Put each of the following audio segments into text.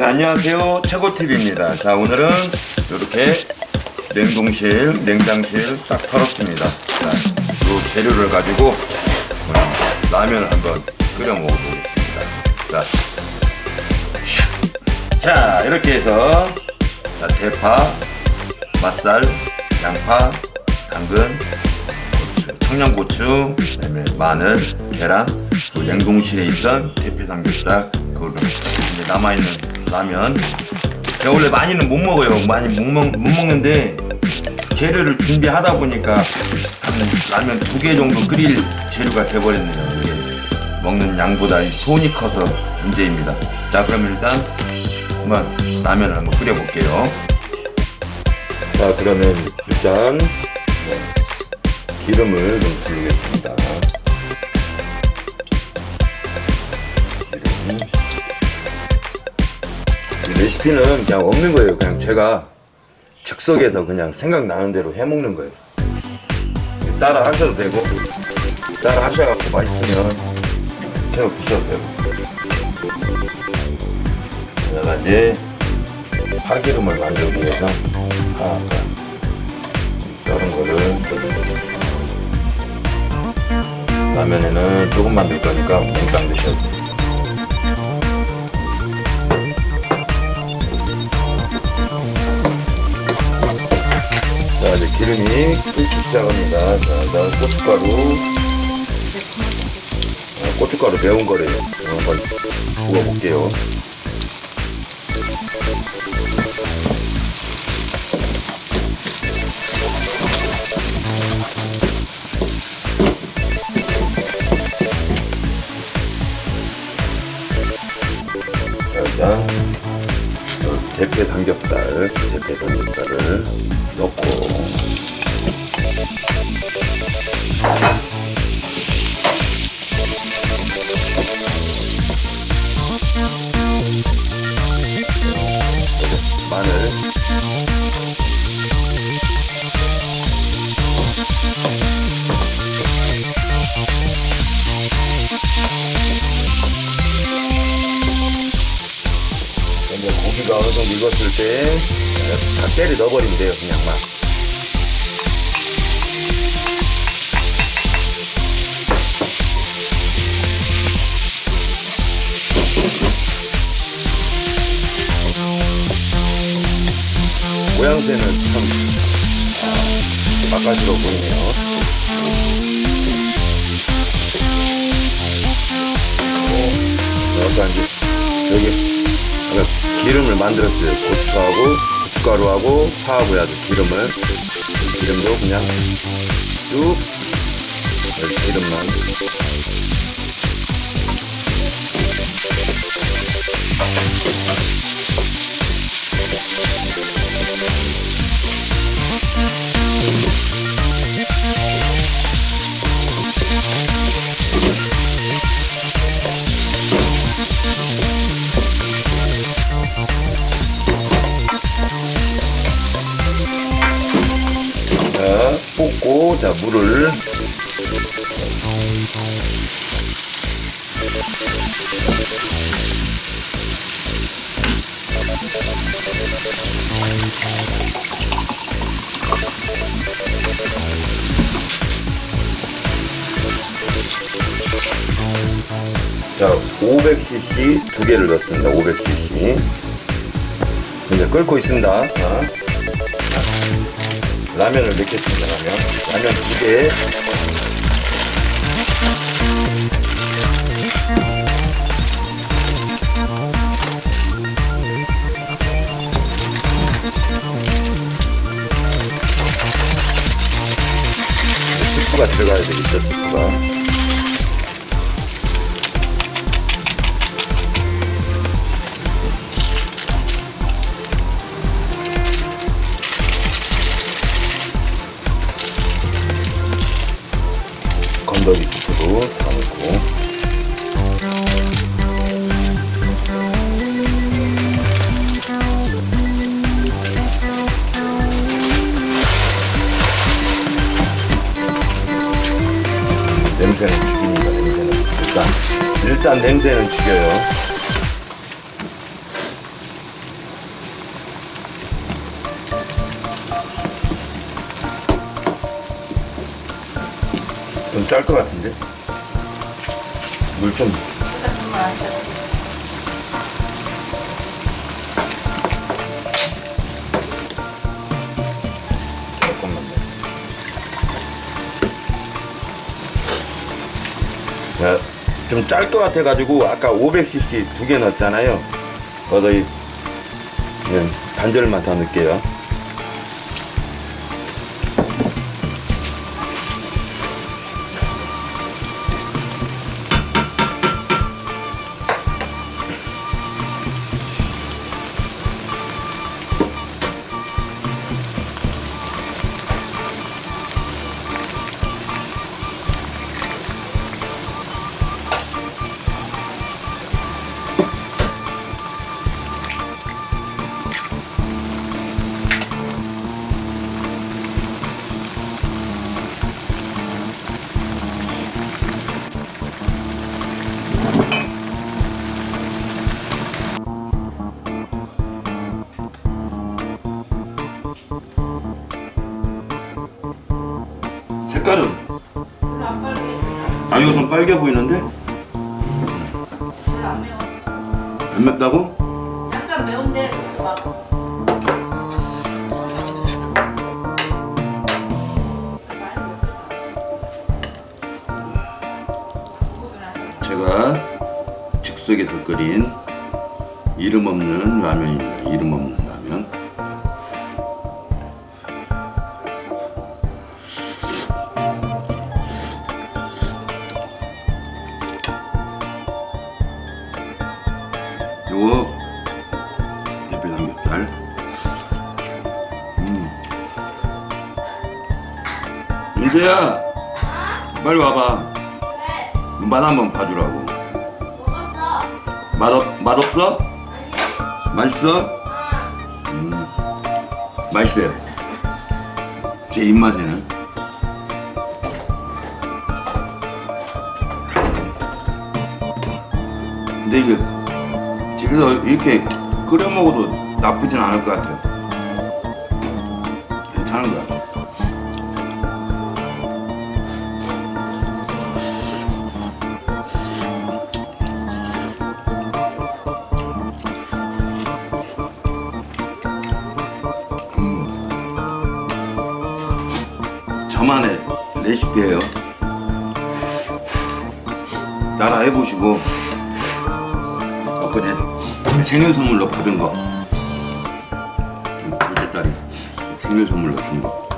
자, 안녕하세요. 최고TV입니다. 자, 오늘은 이렇게 냉동실, 냉장실 싹 털었습니다. 자, 이 재료를 가지고 라면을 한번 끓여 먹어보겠습니다. 자, 슉. 자 이렇게 해서 자, 대파, 맛살, 양파, 당근, 고추, 청양고추, 그다음에 마늘, 계란, 그 냉동실에 있던 대패 삼겹살, 그걸로 이제 남아있는 라면. 제가 원래 많이는 못 먹어요. 많이 못, 먹, 못 먹는데 재료를 준비하다 보니까 한 라면 두 개 정도 끓일 재료가 돼버렸네요. 이게 먹는 양보다 이 손이 커서 문제입니다. 자, 그럼 일단 한번 라면을 한번 끓여볼게요. 자, 그러면 일단 뭐 기름을 좀 두르겠습니다. 레시피는 그냥 없는 거예요. 그냥 제가 즉석에서 그냥 생각나는 대로 해먹는 거예요. 따라 하셔도 되고, 따라 하셔갖고 맛있으면 계속 드셔도 되고. 그다가 이제 파기름을 만들기 위해서 파가 썰은 거를 라면에는 조금 만들 거니까 몽땅 드셔도 돼요. 자 이제 기름이 끓기 시작합니다. 자 그다음 고춧가루 아, 고춧가루 매운 거를 한번 부어 볼게요. 자, 일단 요 대패 삼겹살, 대패 삼겹살을 넣고. 마늘 어느 정도 익었을 때다 때려 넣어버리면 돼요 그냥 막. 모양새는 참 아, 맛깔스러워 보이네요. 어, 약간 이제 여기 아까 기름을 만들었어요. 고추하고 고춧가루하고 파하고 해야죠. 기름을 기름도 그냥 쭉 기름만 자 물을. 자 500cc 두 개를 넣습니다. 500cc 이제 끓고 있습니다. 자. 라면을 넣겠습니다 라면. 라면 두 개. 스프가 들어가야 되겠죠 스프가 일단 냄새는 죽여요. 좀 짤 것 같은데? 물 좀. 잠깐만요. 자. 좀 짤 것 같아가지고 아까 500cc 두 개 넣었잖아요. 거의 그냥 반절만 더 넣을게요. 색깔은 아 이거 좀 빨개 보이는데 안 매워. 안 맵다고? 약간 매운데 막 제가 즉석에서 끓인 이름 없는 라면입니다. 이름 없는 라면. 윤서야, 빨리 와봐. 맛 한번 봐주라고. 맛없 맛없어? 맛있어? 음, 맛있어요. 제 입맛에는. 근데 이게 집에서 이렇게 끓여 먹어도 나쁘진 않을 것 같아요. 괜찮은 것같 저만의 레시피예요. 따라 해보시고 엊그제 생일 선물로 받은 거 둘째 딸이 생일 선물로 준 거.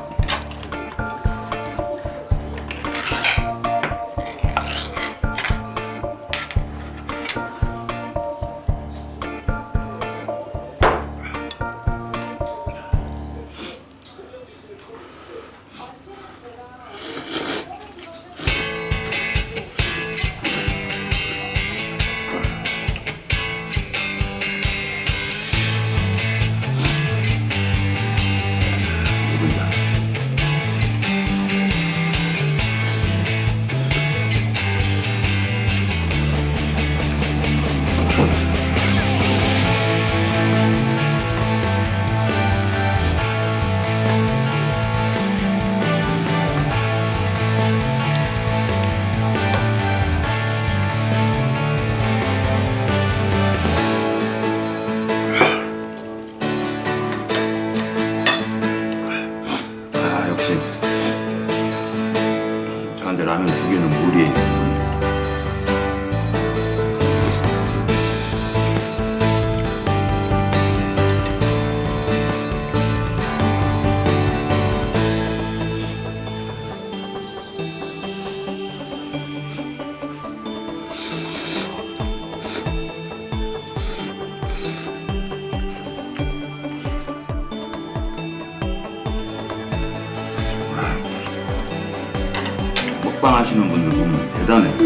하시는 분들 보면 대단해요.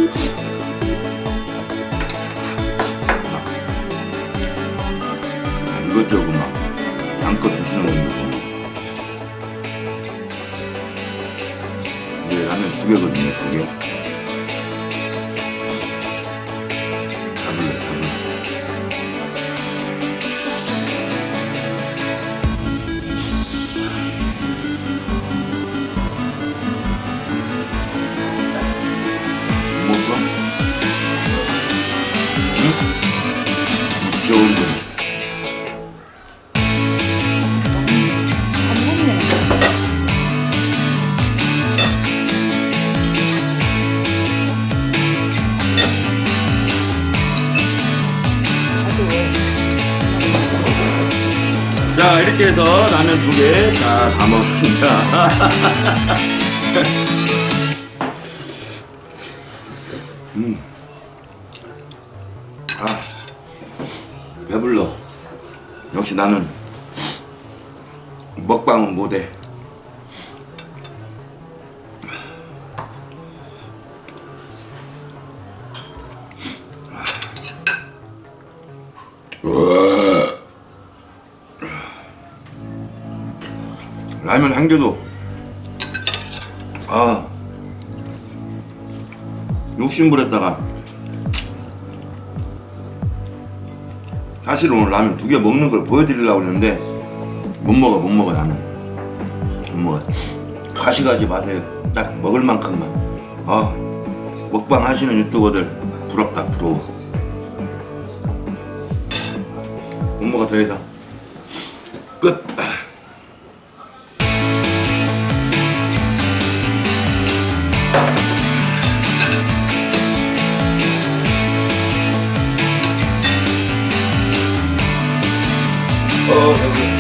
막 이것저것 막 양껏 드시는 분들 보면 이게 라면 두 개거든요, 두 개. 뭐가? 응? 좋은데. 자 이렇게 해서 라면 두 개 다 담아습니다 음. 아 배불러. 역시 나는 먹방은 못해. 라면 한 개도 아 욕심부렸다가 사실 오늘 라면 두 개 먹는 걸 보여드리려고 했는데 못 먹어 못 먹어 나는. 못 먹어. 가시 가지 마세요 딱 먹을 만큼만. 아 먹방 하시는 유튜버들 부럽다 부러워. 못 먹어 더 이상 어,